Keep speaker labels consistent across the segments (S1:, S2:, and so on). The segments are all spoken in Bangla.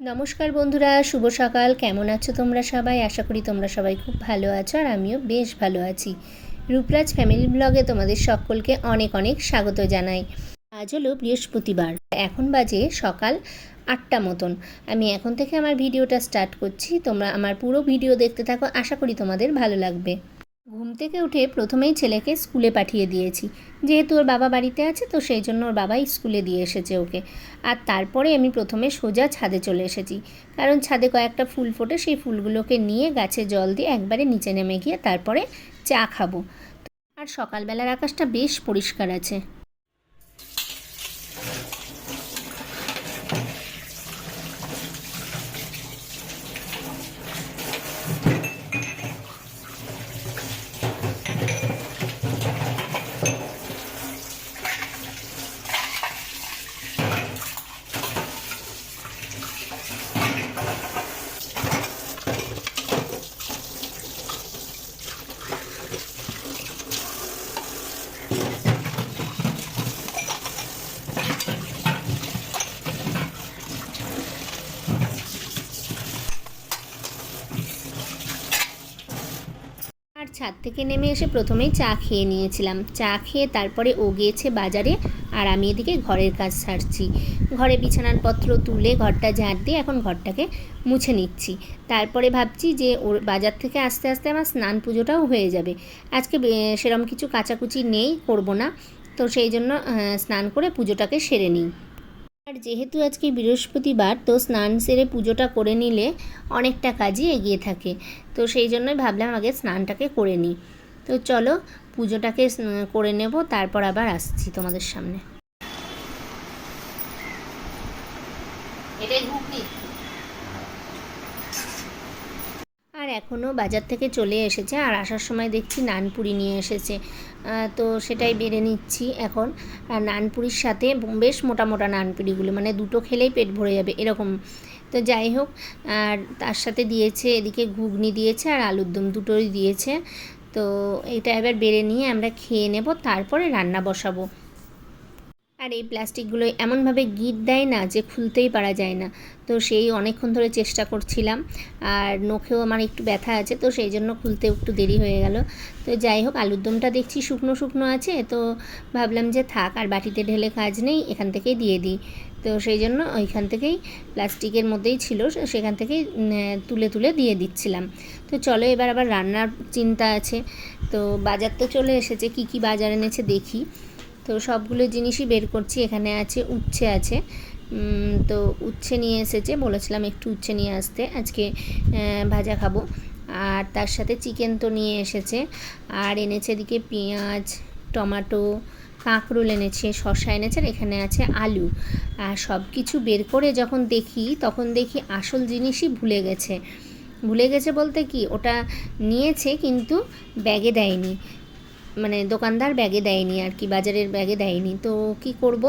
S1: নমস্কার বন্ধুরা, শুভ সকাল। কেমন আছো তোমরা সবাই? আশা করি তোমরা সবাই খুব ভালো আছো আর আমিও বেশ ভালো আছি। রূপরাজ ফ্যামিলি ব্লগে তোমাদের সকলকে অনেক অনেক স্বাগত জানাই। আজ হলো বৃহস্পতিবার, এখন বাজে সকাল আটটা মতন। আমি এখন থেকে আমার ভিডিওটা স্টার্ট করছি। তোমরা আমার পুরো ভিডিও দেখতে থাকো। আশা করি তোমাদের ভালো লাগবে। ঘুম থেকে উঠে প্রথমেই ছেলেকে স্কুলে পাঠিয়ে দিয়েছি। যেহেতু ওর বাবা বাড়িতে আছে, তো সেই জন্য ওর বাবাই স্কুলে দিয়ে এসেছে ওকে। আর তারপরে আমি প্রথমে সোজা ছাদে চলে এসেছি। কারণ ছাদে কয়েকটা ফুল ফোটে, সেই ফুলগুলোকে নিয়ে গাছে জল দিয়ে একবারে নিচে নেমে গিয়ে তারপরে চা খাব। আর সকালবেলার আকাশটা বেশ পরিষ্কার আছে। Thank you. ছাদ থেকে নেমে এসে প্রথমেই চা খেয়ে নিয়েছিলাম। চা খেয়ে তারপরে ও গিয়েছে বাজারে আর আমি এদিকে ঘরের কাজ সারছি। ঘরে বিছানার পত্র তুলে ঘরটা ঝাঁট দিয়ে এখন ঘরটাকে মুছে নিচ্ছি। তারপরে ভাবছি যে ওর বাজার থেকে আস্তে আস্তে আমার স্নান পুজোটাও হয়ে যাবে। আজকে সেরম কিছু কাচাকুচি নেই, করব না। তো সেই জন্য স্নান করে পুজোটাকে সেরে নিই। আর যেহেতু আজকে বৃহস্পতিবার, তো স্নান সেরে পুজোটা করে নিলে অনেকটা কাজই এগিয়ে থাকে। তো সেই জন্যই ভাবলাম আগে স্নানটাকে করে নিই। তো চলো, পুজোটাকে করে নেব, তারপর আবার আসছি তোমাদের সামনে। এখনও বাজার থেকে চলে এসেছে আর আসার সময় দেখছি নানপুরি নিয়ে এসেছে। তো সেটাই বেড়ে নিচ্ছি এখন। আর নানপুরির সাথে বেশ মোটা মোটা নানপুরিগুলো মানে দুটো খেলেই পেট ভরে যাবে এরকম। তো যাই হোক, আর তার সাথে দিয়েছে, এদিকে ঘুগনি দিয়েছে আর আলুর দম দুটোই দিয়েছে। তো এটা এবার বেড়ে নিয়ে আমরা খেয়ে নেব, তারপরে রান্না বসাবো। আর এই প্লাস্টিকগুলো এমনভাবে গিট দেয় না যে খুলতেই পারা যায় না। তো সেই অনেকক্ষণ ধরে চেষ্টা করছিলাম, আর নখেও আমার একটু ব্যথা আছে, তো সেই জন্য খুলতে একটু দেরি হয়ে গেল। তো যাই হোক, আলুর দমটা দেখছি শুকনো শুকনো আছে, তো ভাবলাম যে থাক, আর বাটিতে ঢেলে কাজ নেই, এখান থেকেই দিয়ে দিই। তো সেই জন্য ওইখান থেকেই প্লাস্টিকের মধ্যেই ছিল সেখান থেকেই তুলে তুলে দিয়ে দিচ্ছিলাম। তো চলো এবার আবার রান্নার চিন্তা আছে। তো বাজার তো চলে এসেছে, কি কি বাজার এনেছে দেখি। তো সবগুলো জিনিসই বের করছি, এখানে আছে, উচ্ছে আছে। তো উচ্ছে নিয়ে এসেছে, বলেছিলাম একটু উচ্ছে নিয়ে আসতে, আজকে ভাজা খাব। আর তার সাথে চিকেন তো নিয়ে এসেছে। আর এনেছে এদিকে পেঁয়াজ, টমাটো, কাঁকরোল এনেছে, শসা এনেছে, আর এখানে আছে আলু। আর সব কিছু বের করে যখন দেখি, তখন দেখি আসল জিনিসই ভুলে গেছে। ভুলে গেছে বলতে কি, ওটা নিয়েছে কিন্তু ব্যাগে দেয়নি। মানে দোকানদার ব্যাগে দেয়নি আর কি, বাজারের ব্যাগে দেয়নি। তো কি করব?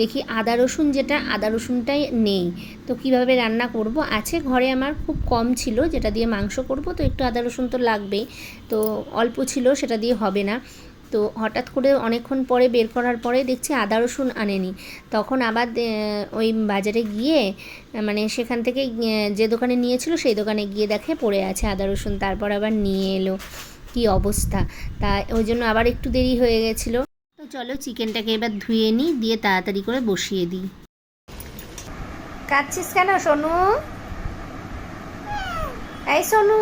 S1: দেখি আদা রসুন যেটা, আদা রসুনটাই নেই। তো কীভাবে রান্না করব? আছে ঘরে আমার খুব কম ছিল, যেটা দিয়ে মাংস করব, তো একটু আদা রসুন তো লাগবেই। তো অল্প ছিল, সেটা দিয়ে হবে না। তো হঠাৎ করে অনেকক্ষণ পরে বের করার পরে দেখছি আদা রসুন আনেনি। তখন আবার ওই বাজারে গিয়ে মানে সেখান থেকে যে দোকানে নিয়েছিল, সেই দোকানে গিয়ে দেখে পড়ে আছে আদা রসুন, তারপর আবার নিয়ে এলো। কি অবস্থা? তা ওই জন্য আবার একটু দেরি হয়ে গেছিল। তো চলো চিকেনটাকে এবার ধুয়ে নিই দিয়ে তাড়াতাড়ি করে বসিয়ে দিই। কাটছিস কেন সোনু? এই সোনু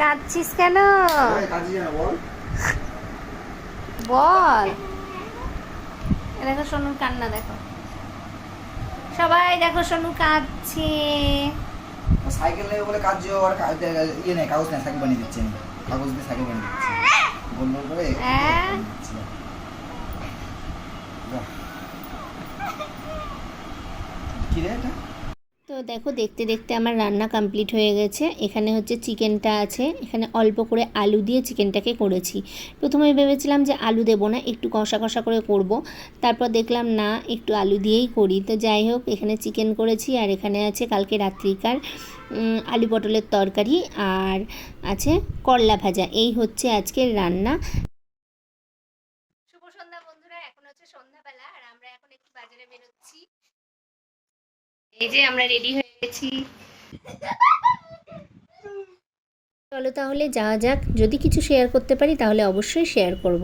S1: কাটছিস কেন? বল। দেখো সোনুর কান্না দেখো। সবাই দেখো সোনু কাঁদছে।
S2: সাইকেল নেবে বলে কাজ আর ইয়ে নেই কাগজ নেই সাইকেল বানিয়ে দিচ্ছে। কাগজ দিয়ে সাইকেল বানিয়ে দিচ্ছে। গোল গোল করে
S1: হ্যাঁ।
S2: কি রে এটা?
S1: তো দেখো দেখতে দেখতে আমার রান্না কমপ্লিট হয়ে গেছে। এখানে হচ্ছে চিকেনটা আছে। এখানে অল্প করে আলু দিয়ে চিকেনটাকে করেছি। প্রথমে ভেবেছিলাম যে আলু দেবো না, একটু কষা কষা করে করব। তারপর দেখলাম না, একটু আলু দিয়েই করি। তো যাই হোক, এখানে চিকেন করেছি আর এখানে আছে কালকে রাত্রিকার আলু পটলের তরকারি আর আছে করলা ভাজা। এই হচ্ছে আজকের রান্না শুভ সন্ধ্যা বন্ধুরা এখন হচ্ছে সন্ধ্যাবেলা আর আমরা এখন একটু বাজারে বেরোচ্ছি এই যে আমরা রেডি হয়ে গেছি। চলো তাহলে যাওয়া যাক। যদি কিছু শেয়ার করতে পারি তাহলে অবশ্যই শেয়ার করব।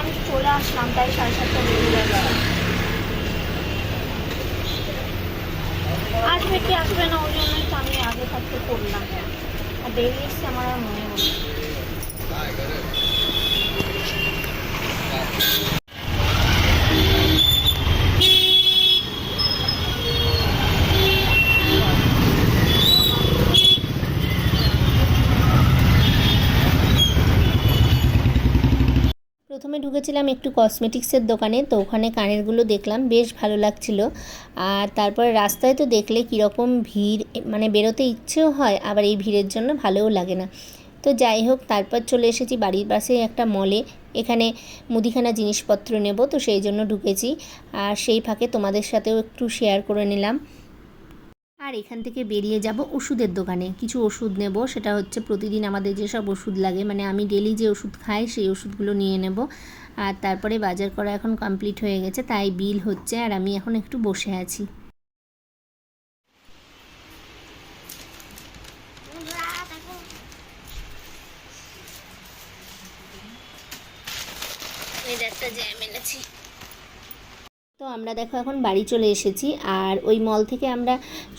S3: আমি চলে আসলাম তাই সাড়ে সাতটা বেজে গেল আসবে কি আসবে না ওই জন্যই তো আমি আগে থাকতে করলাম আর দেরি এসছে আমার আর মনে হলো
S1: প্রথমে ঢুকেছিলাম একটু কসমেটিক্সের দোকানে, তো ওখানে কানেরগুলো দেখলাম, বেশ ভালো লাগছিল। আর তারপরে রাস্তায় তো দেখলে কীরকম ভিড় মানে বেরোতে ইচ্ছেও হয়, আবার এই ভিড়ের জন্য ভালোও লাগে না। তো যাই হোক, তারপর চলে এসেছি বাড়ির পাশে একটা মলে এখানে মুদিখানা জিনিসপত্র নেব, তো সেই জন্য ঢুকেছি। আর সেই ফাঁকে তোমাদের সাথেও একটু শেয়ার করে নিলাম। আর এখান থেকে বেরিয়ে যাব ওষুধের দোকানে। কিছু ওষুধ নেব, সেটা হচ্ছে প্রতিদিন আমাদের যেসব ওষুধ লাগে মানে আমি ডেলি যে ওষুধ খাই, সেই ওষুধগুলো নিয়ে নেব। আর তারপরে বাজার করা এখন কমপ্লিট হয়ে গেছে, তাই বিল হচ্ছে আর আমি এখন একটু বসে আছি। একটা জ্যাম এনেছি। তো আমরা দেখো এখন বাড়ি চলে এসেছি। আর ওই মল থেকে আমরা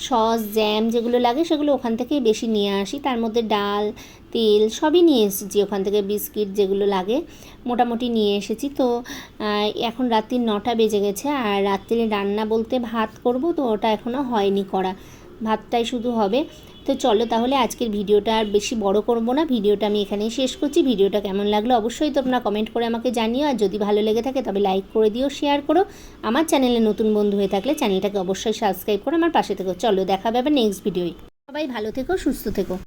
S1: সস জ্যাম যেগুলো লাগে সেগুলো ওখান থেকেই বেশি নিয়ে আসি। তার মধ্যে ডাল, তেল সবই নিয়ে এসেছি ওখান থেকে, বিস্কিট যেগুলো লাগে মোটামুটি নিয়ে এসেছি। তো এখন রাত্রি নটা বেজে গেছে আর রাত্রে রান্না বলতে ভাত করব, তো ওটা এখনও হয়নি করা। ভাতটাই শুধু হবে। তো চলো তাহলে আজকের ভিডিওটা আর বেশি বড় করব না। ভিডিওটা আমি এখানেই শেষ করছি। ভিডিওটা কেমন লাগল অবশ্যই তোমরা কমেন্ট করে আমাকে জানিও। আর যদি ভালো লেগে থাকে তবে লাইক করে দিও শেয়ার করো। আমার চ্যানেলে নতুন বন্ধু হয়ে থাকলে চ্যানেলটাকে অবশ্যই সাবস্ক্রাইব করে। আমার পাশে থেকো। চলো দেখা হবে নেক্সট ভিডিওয় সবাই ভালো থেকো, সুস্থ থেকো।